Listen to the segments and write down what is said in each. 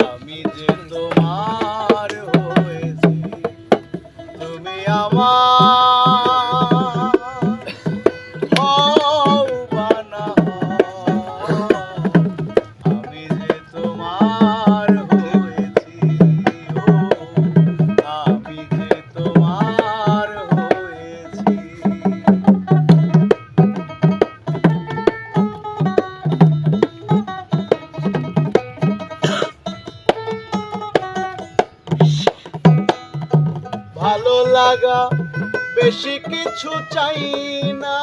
আমি যে তো লাগা বেশি কিছু চাই না।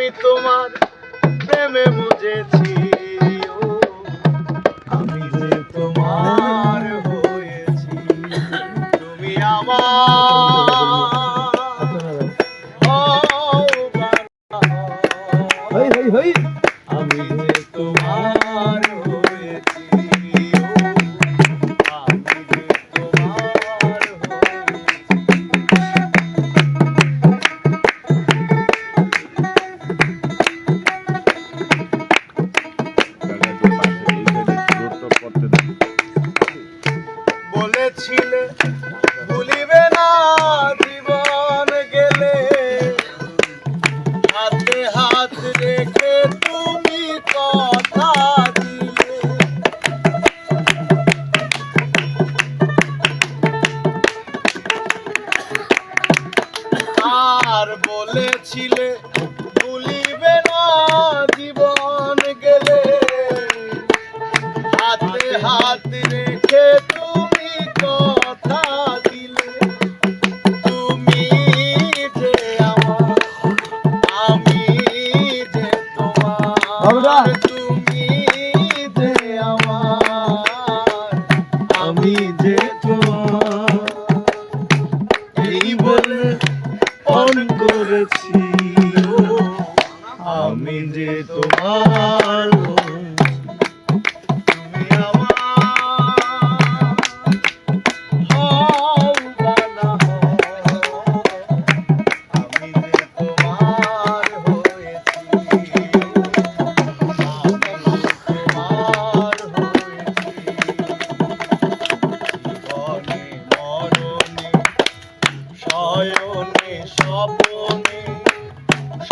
আমি তোমার প্রেমে বুঝেছি। করেছিলে ভুলিবে না জীবন গেলে। হাতে হাত রেখে তুমি কথা আর বলেছিলে আমি যে তোমার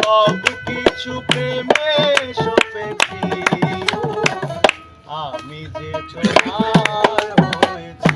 সব কিছু প্রেমে সপেছি। আমি যে তোমার হয়েছি